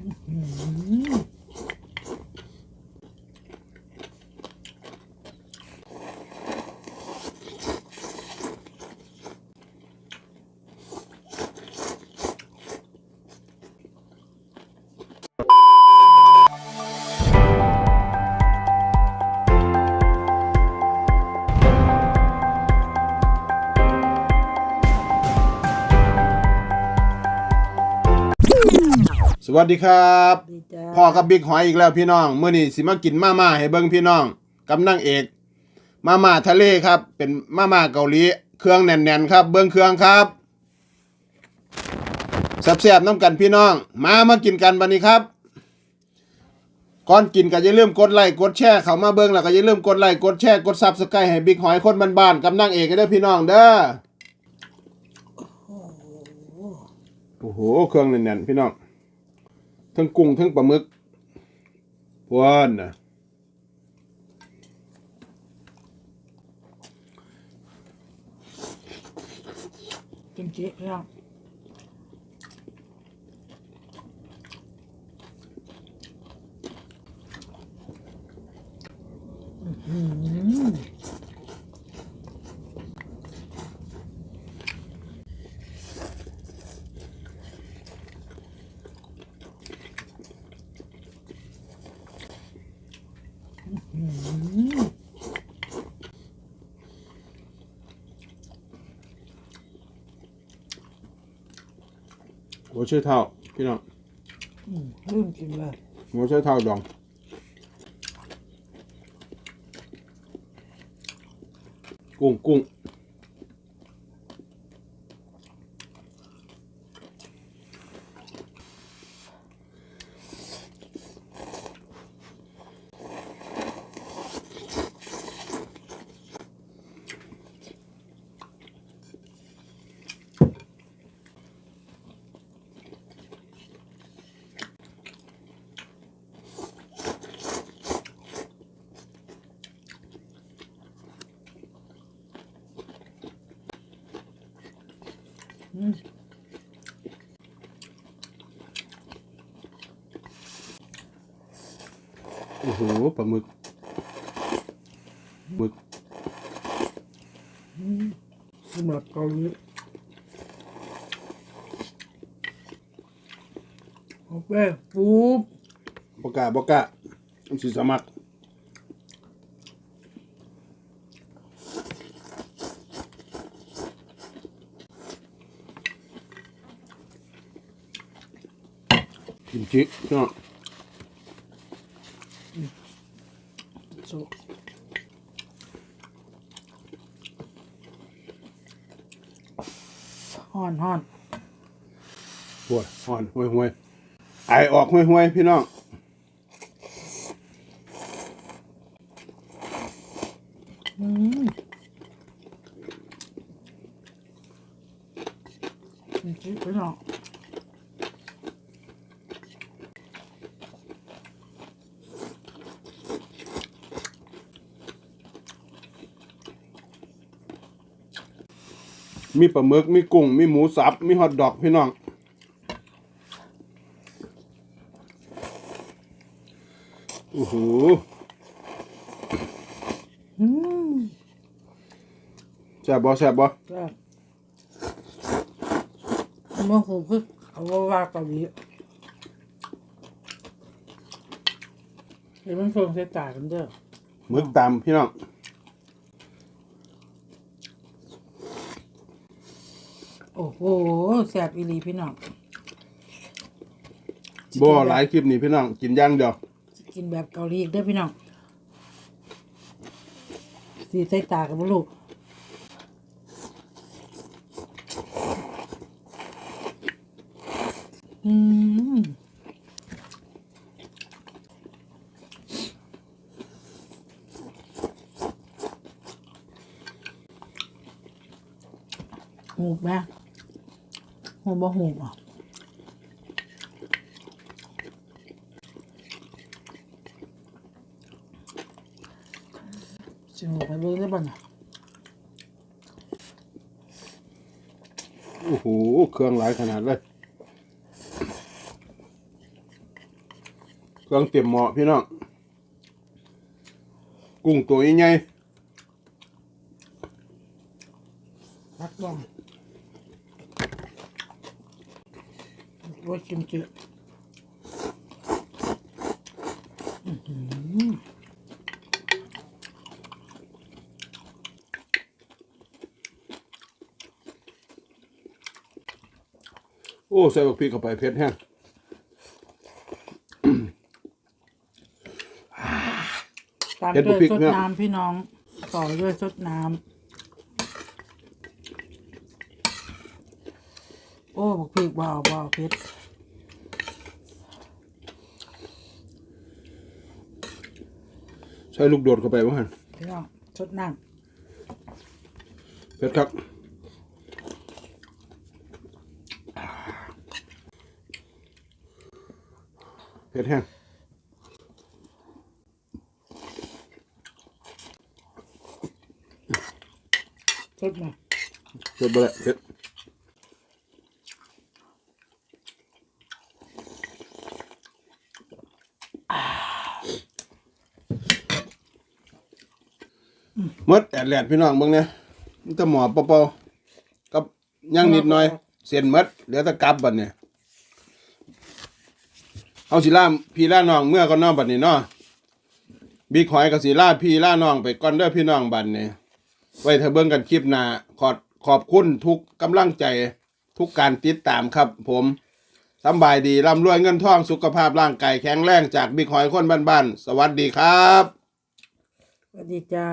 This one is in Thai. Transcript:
うん。 สวัสดีครับดีจ้าพ่อกับบิ๊กหอยอีกแล้วพี่น้องมื้อนี้สิมากินมาม่าให้เบิ่งพี่น้องกับนางเอก มาม่าทะเลครับ เป็นมาม่าเกาหลีเครื่องแน่นๆครับ เบิ่งเครื่องครับแซ่บๆน้ำกันพี่น้อง มามากินกันบัดนี้ครับก่อนกินก็อย่าลืมกดไลค์กดแชร์เข้ามาเบิ่งแล้วก็อย่าลืมกดไลค์กดแชร์กด Subscribe ให้บิ๊กหอยคนบ้านๆกับนางเอกกันเด้อพี่น้องเด้อโอ้โหเครื่องแน่นๆพี่น้อง ทั้งกุ้งทั้งปลาหมึกพวนนะกิมจิพี่น้องอื้อ หัวเชื้อเท่าพี่น้องอืมลืมกินเลยหัวเชื้อเท่าดองกุ้งกุ้ง โอ้โหปลาหมึกหมึกสำหรับเกาหลีโอเคปุ๊บบกล้าบกล้ามันสิสมัคร กิมจิพี่น้องสุกฮ้อนฮ้อนห่วยห่อนห่วยห่วยไอออกห่วยห่วยพี่น้องอืมกิมจิพี่น้อง มีปลาหมึก มีกุ้ง มีหมูสับ มีฮอทดอกพี่น้อง โอ้โหอืมแซ่บบ่แซ่บบ่ก็เมื่อคือคือเขาว่าว่าเกาหลีเดี๋ยวมันเฟิงใส่ตากันเด้อหมึกตามพี่น้อง โอ้โหแสบอีหลีพี่น้องบ่หลายคลิปนี่พี่น้องกินอย่างเดียวกินแบบเกาหลีอีกเด้อพี่น้องสีใส่ตากับลูกอืมหูกไหม หูบ่หูอะจมูกไปเบิ่งได้บ่น่ะโอ้โห เครื่องหลายขนาดเลย เครื่องเตรียมหม้อพี่น้อง กุ้งตัวใหญ่พักบ้าง ว่าชิมจืดๆโอ้ ใส่บักพริกเข้าไปเผ็ดแห้งตามเผ็ดด้วยพริกซดเนี่ยน้ำพี่น้อง ต่อด้วยซดน้ำ อ้บอกพริกว้าวว้าวเผ็ดใส่ลูกโดดเข้าไปบ้างพี่น้องซดน้เผ็ดครับเผ็ดแห้งำซดมา เผ็ดไปเลยเผ็ด มดแอดแลดพี่น้องเบิ่งเนี่ยมันจะหมอเปล่าๆกับย่างนิดหน่อย เส้นมดเหลือแต่กลับบัดเนี่ยเอาสิล่าพี่ล่าน้องเมื่อก็น้องบัดนี้เนาะบิ๊กหอยกับสิล่าพี่ล่าน้องไปก่อนเด้อพี่น้องบัดนี้ไว้ถ้าเบิ่งกันคลิปหน้าขอขอบคุณทุกกำลังใจทุกการติดตามครับ ผมสำบายดีร่ำรวยเงินทองสุขภาพร่างกายแข็งแรงจากบิ๊กหอยคนบ้านๆสวัสดีครับ สวัสดีจ้า